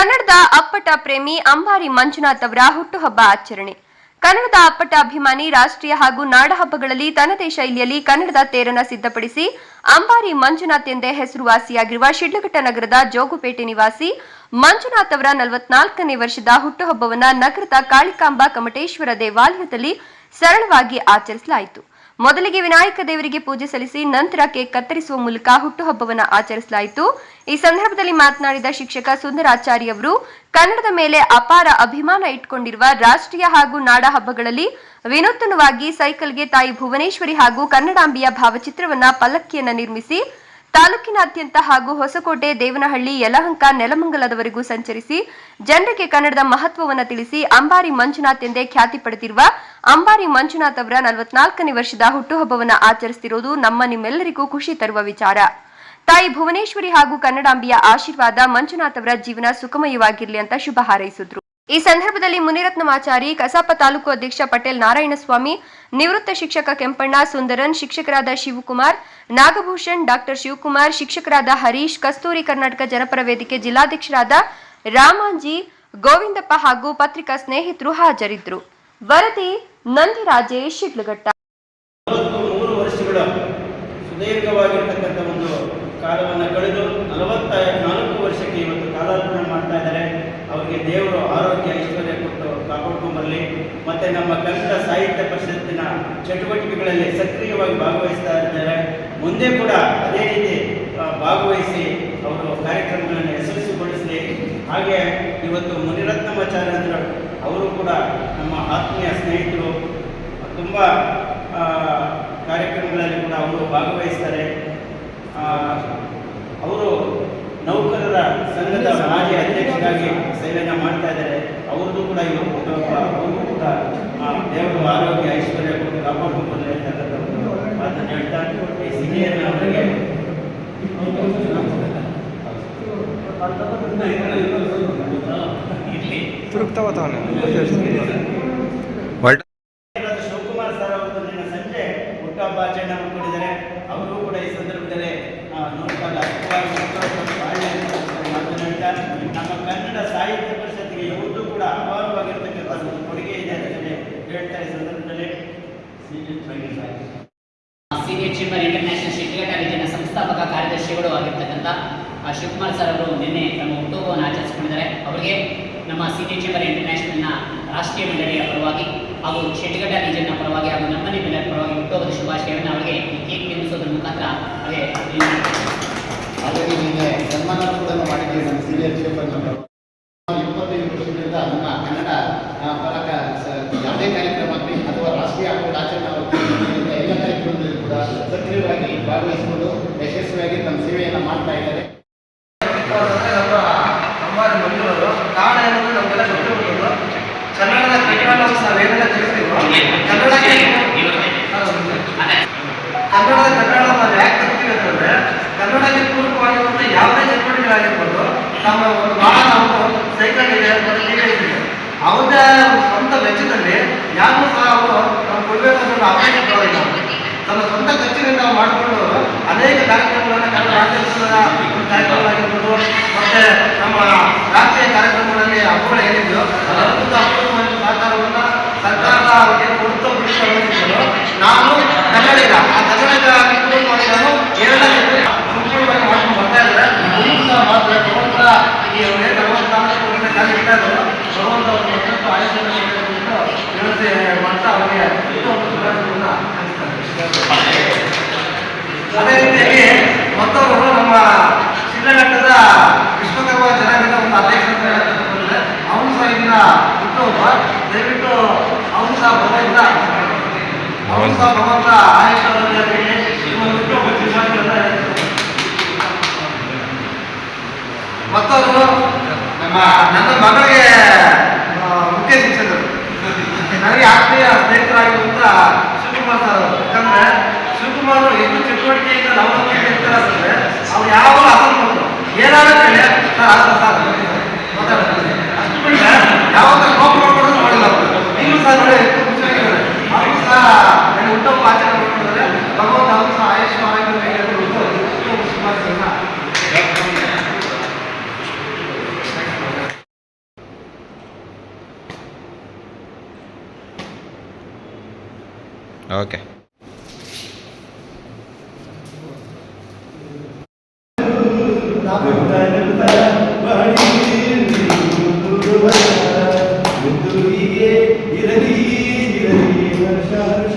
ಕನ್ನಡದ ಅಪ್ಪಟ ಪ್ರೇಮಿ ಅಂಬಾರಿ ಮಂಜುನಾಥ್ ಅವರ ಹುಟ್ಟುಹಬ್ಬ ಆಚರಣೆ. ಕನ್ನಡದ ಅಪ್ಪಟ ಅಭಿಮಾನಿ, ರಾಷ್ಟ್ರೀಯ ಹಾಗೂ ನಾಡಹಬ್ಬಗಳಲ್ಲಿ ತನ್ನದೇ ಶೈಲಿಯಲ್ಲಿ ಕನ್ನಡದ ತೇರನ ಸಿದ್ಧಪಡಿಸಿ ಅಂಬಾರಿ ಮಂಜುನಾಥ್ ಎಂದೇ ಹೆಸರುವಾಸಿಯಾಗಿರುವ ಶಿಡ್ಲಘಟ್ಟ ನಗರದ ಜೋಗುಪೇಟೆ ನಿವಾಸಿ ಮಂಜುನಾಥ್ ಅವರ ನಲವತ್ನಾಲ್ಕನೇ ವರ್ಷದ ಹುಟ್ಟುಹಬ್ಬವನ್ನ ನಗರದ ಕಾಳಿಕಾಂಬ ಕಮಟೇಶ್ವರ ದೇವಾಲಯದಲ್ಲಿ ಸರಳವಾಗಿ ಆಚರಿಸಲಾಯಿತು. ಮೊದಲಿಗೆ ವಿನಾಯಕ ದೇವರಿಗೆ ಪೂಜೆ ಸಲ್ಲಿಸಿ ನಂತರ ಕೇಕ್ ಕತ್ತರಿಸುವ ಮೂಲಕ ಹುಟ್ಟುಹಬ್ಬವನ್ನು ಆಚರಿಸಲಾಯಿತು. ಈ ಸಂದರ್ಭದಲ್ಲಿ ಮಾತನಾಡಿದ ಶಿಕ್ಷಕ ಸುಂದರಾಚಾರ್ಯ ಅವರು, ಕನ್ನಡದ ಮೇಲೆ ಅಪಾರ ಅಭಿಮಾನ ಇಟ್ಕೊಂಡಿರುವ ರಾಷ್ಟ್ರೀಯ ಹಾಗೂ ನಾಡ ಹಬ್ಬಗಳಲ್ಲಿ ವಿನೂತನವಾಗಿ ಸೈಕಲ್ಗೆ ತಾಯಿ ಭುವನೇಶ್ವರಿ ಹಾಗೂ ಕನ್ನಡಾಂಬಿಯ ಭಾವಚಿತ್ರವನ್ನ ಪಲ್ಲಕ್ಕಿಯನ್ನ ನಿರ್ಮಿಸಿ ತಾಲೂಕಿನಾದ್ಯಂತ ಹಾಗೂ ಹೊಸಕೋಟೆ, ದೇವನಹಳ್ಳಿ, ಯಲಹಂಕ, ನೆಲಮಂಗಲದವರೆಗೂ ಸಂಚರಿಸಿ ಜನರಿಗೆ ಕನ್ನಡದ ಮಹತ್ವವನ್ನು ತಿಳಿಸಿ ಅಂಬಾರಿ ಮಂಜುನಾಥ್ ಎಂದೇ ಖ್ಯಾತಿ ಪಡೆದಿರುವ ಅಂಬಾರಿ ಮಂಜುನಾಥ್ ಅವರ ನಲವತ್ನಾಲ್ಕನೇ ವರ್ಷದ ಹುಟ್ಟುಹಬ್ಬವನ್ನು ಆಚರಿಸುತ್ತಿರುವುದು ನಮ್ಮ ನಿಮ್ಮೆಲ್ಲರಿಗೂ ಖುಷಿ ತರುವ ವಿಚಾರ. ತಾಯಿ ಭುವನೇಶ್ವರಿ ಹಾಗೂ ಕನ್ನಡಾಂಬಿಯ ಆಶೀರ್ವಾದ ಮಂಜುನಾಥ್ ಅವರ ಜೀವನ ಸುಖಮಯವಾಗಿರಲಿ ಅಂತ ಶುಭ ಹಾರೈಸಿದ್ರು. ಈ ಸಂದರ್ಭದಲ್ಲಿ ಮುನಿರತ್ನಮಾಚಾರಿ ಕಸಾಪ ತಾಲೂಕು ಅಧ್ಯಕ್ಷ ಪಟೇಲ್ ನಾರಾಯಣಸ್ವಾಮಿ, ನಿವೃತ್ತ ಶಿಕ್ಷಕ ಕೆಂಪಣ್ಣ ಸುಂದರನ್, ಶಿಕ್ಷಕರಾದ ಶಿವಕುಮಾರ್, ನಾಗಭೂಷಣ್, ಡಾಕ್ಟರ್ ಶಿವಕುಮಾರ್, ಶಿಕ್ಷಕರಾದ ಹರೀಶ್, ಕಸ್ತೂರಿ ಕರ್ನಾಟಕ ಜನಪರ ವೇದಿಕೆ ಜಿಲ್ಲಾಧ್ಯಕ್ಷರಾದ ರಾಮಾಂಜಿ, ಗೋವಿಂದಪ್ಪ ಹಾಗೂ ಪತ್ರಿಕಾ ಸ್ನೇಹಿತರು ಹಾಜರಿದ್ದರು. ವರದಿ ನಂದಿರಾಜೇಶ್ ಶಿಡ್ಲಘಟ್ಟ. ಸುದೀರ್ಘವಾಗಿರ್ತಕ್ಕಂಥ ಒಂದು ಕಾಲವನ್ನು ಕಳೆದು ನಲವತ್ತ ನಾಲ್ಕು ವರ್ಷಕ್ಕೆ ಇವತ್ತು ಕಾಲಾರ್ಪಣೆ ಮಾಡ್ತಾ ಇದ್ದಾರೆ. ಅವರಿಗೆ ದೇವರು ಆರೋಗ್ಯ ಐಶ್ವರ್ಯ ಕೊಟ್ಟು ಕಾಪಾಡ್ಕೊಂಡು ಬರಲಿ ಮತ್ತು ನಮ್ಮ ಕನ್ನಡ ಸಾಹಿತ್ಯ ಪರಿಷತ್ತಿನ ಚಟುವಟಿಕೆಗಳಲ್ಲಿ ಸಕ್ರಿಯವಾಗಿ ಭಾಗವಹಿಸ್ತಾ ಇದ್ದಾರೆ. ಮುಂದೆ ಕೂಡ ಅದೇ ರೀತಿ ಭಾಗವಹಿಸಿ ಅವರು ಕಾರ್ಯಕ್ರಮಗಳನ್ನು ಯಶಸ್ವಿಗೊಳಿಸಲಿ. ಹಾಗೆ ಇವತ್ತು ಮುನಿರತ್ನಮಾಚಾರ್ಯಂದ್ರ ಅವರು ಕೂಡ ನಮ್ಮ ಆತ್ಮೀಯ ಸ್ನೇಹಿತರು. ತುಂಬ ಕಾರ್ಯಕ್ರಮಗಳಲ್ಲಿ ಕೂಡ ಅವರು ಭಾಗವಹಿಸ್ತಾರೆ. ಅವರು ಅವರು ನೌಕರರ ಸಂಘದ ಮಾಜಿ ಅಧ್ಯಕ್ಷರಾಗಿ ಸೇವೆಯನ್ನು ಮಾಡ್ತಾ ಇದ್ದಾರೆ ಅವ್ರದ್ದು ಕೂಡ ಇವರು ಅವ್ರಿಗೂ ಕೂಡ ದೇವರು ಆರೋಗ್ಯ ಐಶ್ವರ್ಯ ಕೊಟ್ಟು ಕಾಪಾಡ್ಕೊಂಡು ಬಂದರೆ ಅಂತಕ್ಕಂಥ ಒಂದು ಮಾತನ್ನು ಹೇಳ್ತಾ ಈ ಸಿಹಿಯನ್ನು ಅವರಿಗೆ ತೃಪ್ತವಾತಾವನೆ ಇವತ್ತು ಶಿವಕುಮಾರ್ ಸರ್ ಅವರದ್ದು ನಿನ್ನ ಸಂಜೆ ಹುಟ್ಟುಹಬ್ಬ ಆಚರಣೆ ಮಾಡಿಕೊಂಡಿದ್ದಾರೆ ಅವರು ಕೂಡ ಈ ಸಂದರ್ಭದಲ್ಲಿ ಆ, ನೋಡ್ಕೊಂಡು ಅದ್ಭುತವಾಗಿ ಹುಟ್ಟುಹಬ್ಬದ ಬಾಳ್ವೆ ಅಂತ ಮಾತನಾಡ್ತಾ ನಮ್ಮ ಕನ್ನಡ ಸಾಹಿತ್ಯ ಪರಿಷತ್ತಿಗೆ ಇವ್ರದ್ದು ಕೂಡ ಅಪಾರವಾಗಿರ್ತಕ್ಕಂಥ ಒಂದು ಕೊಡುಗೆ ಇದೆ ಅಂತ ಹೇಳಿ ಹೇಳ್ತಾ ಈ ಸಂದರ್ಭದಲ್ಲಿ ಸೀನಿಯರ್ ಚೇಂಬರ್ ಇಂಟರ್ನ್ಯಾಷನಲ್ ರೀತಿಯ ಸಂಸ್ಥಾಪಕ ಕಾರ್ಯದರ್ಶಿಗಳು ಆಗಿರ್ತಕ್ಕಂಥ ಶಿವಕುಮಾರ್ ಸರ್ ಅವರು ನಿನ್ನೆ ತಮ್ಮ ಹುಟ್ಟುಹಬ್ಬವನ್ನು ಆಚರಿಸಿಕೊಂಡಿದ್ದಾರೆ. ಅವರಿಗೆ ನಮ್ಮ ಸೀನಿಯರ್ ಚೇಂಬರ್ ಇಂಟರ್ನ್ಯಾಷನಲ್ನ ರಾಷ್ಟ್ರೀಯ ಮಂಡಳಿಯ ಪರವಾಗಿ ಹಾಗೂ ಶಿಡ್ಲಘಟ್ಟ ರೀಜನ್ನ ಪರವಾಗಿ ಹಾಗೂ ನಮ್ಮನೆ ಮಂಡಳಿಯ ಪರವಾಗಿ ಹುಟ್ಟುಹಬ್ಬದ ಶುಭಾಶಯವನ್ನು ಅವರಿಗೆ ಕೇಕ್ ನಿರ್ಮಿಸೋದ್ರ ಮುಖಾಂತರ ಅವರಿಗೆ ಹಾಗಾಗಿ ನಿನ್ನೆ ಸನ್ಮಾನ ಕೂಡ ಮಾಡಿದ್ದೀವಿ ನಮ್ಮ ಸೀನಿಯರ್ ಚೇಂಬರ್ ಇಪ್ಪತ್ತೈದು ವರ್ಷಗಳಿಂದ ನಮ್ಮ ಕನ್ನಡ ಆ, ಪರಕ ಸ- ಯಾವುದೇ ಕಾರ್ಯಕ್ರಮ ಆಗಲಿ ಅಥವಾ ರಾಷ್ಟ್ರೀಯ ಹಬ್ಬದ ಆಚರಣೆ ಆಗಲಿ, ಎಲ್ಲ ಕಾರ್ಯಕ್ರಮದಲ್ಲಿ ಕೂಡ ಸಕ್ರಿಯವಾಗಿ ಭಾಗವಹಿಸಿಕೊಂಡು ಯಶಸ್ವಿಯಾಗಿ ತಮ್ಮ ಸೇವೆಯನ್ನು ಮಾಡ್ತಾ ಇದ್ದಾರೆ. ಕನ್ನಡದ ಕನ್ನಡ ನಾವು ಯಾಕೆ ಕಲ್ತೀವಿ ಅಂತಂದ್ರೆ ಕನ್ನಡಕ್ಕೆ ಅಂತ ಯಾವುದೇ ಚಟುವಟಿಕೆಗಳಾಗಿರ್ಬೋದು ನಮ್ಮ ಒಂದು ಭಾಳ ನಾವು ಸೈಕಲ್ ಇದೆ ಮತ್ತು ಟಿವಿ ಇದೆ. ಅವ್ರದ್ದೇ ಸ್ವಂತ ವೆಚ್ಚದಲ್ಲಿ ಯಾರು ಸಹ ಅವರು ನಾವು ಕೊಡಬೇಕು ಅನ್ನೋ ತಮ್ಮ ಸ್ವಂತ ಖರ್ಚಿನಿಂದ ಮಾಡಿಕೊಂಡು ಅನೇಕ ಕಾರ್ಯಕ್ರಮಗಳನ್ನು ಕನ್ನಡ ರಾಜ್ಯೋತ್ಸವದ ಕಾರ್ಯಕ್ರಮ ಕಾರ್ಯಕ್ರಮಗಳಾಗಿರ್ಬೋದು ಮತ್ತೆ ನಮ್ಮ ರಾಷ್ಟ್ರೀಯ ಕಾರ್ಯಕ್ರಮಗಳಲ್ಲಿ ಹಬ್ಬಗಳು ಏನಿದೆಯೋ ಅದ್ಭುತ ಅಪೂರ್ವమైన ಸಹಕಾರವನ್ನು ಸರ್ಕಾರದ ಅವರಿಗೆ ಕೊಡುತ್ತೋ ಬಿಡಿಸಲು ನಾನು ಕನ್ನಡಿಗ ಆ ಕನ್ನಡಿಗ ಭಗವಂತ ಈ ಕಾಲ ಭಗವಂತ ವ್ಯವಸ್ಥೆ ಮಾಡ್ತಾ ಅವರಿಗೆ ಅದೇ ರೀತಿಯಾಗಿ ಮತ್ತವರು ನಮ್ಮ ಶಿಡ್ಲಘಟ್ಟದ ವಿಶ್ವಕರ್ಮ ಜನಾಂಗದ ಒಂದು ಅಧ್ಯಕ್ಷರ ಅವನು ಸಹ ಇದನ್ನ ಹುಟ್ಟುಹಬ್ಬ ದಯವಿಟ್ಟು ಅವನು ಸಹ ಭಗವಂತ. ಅವನು ಸಹ ಭಗವಂತ. ಆಯುಷ್ಯವಾಗಿ ಹುಟ್ಟುಹಬ್ಬ ತಿಳುವಳಿಕೆಯಿಂದ ನವನವರಿಗೆ ಇರ್ತಾರೆ ಅವ್ರು ಯಾವಾಗ ಅಸಂಬಂಧರು ಏನಾದ್ರು ಕಡೆ ಮಾತಾಡ್ತಾರೆ ಅಷ್ಟು ಯಾವಾಗ ಕೋಪ ಮಾಡ್ಕೊಂಡು ನೀವು ಉತ್ತಮ ಆಚರಣೆ ಮಾಡ್ಕೊಂಡಿದ್ದಾರೆ. ಓಕೆ शहर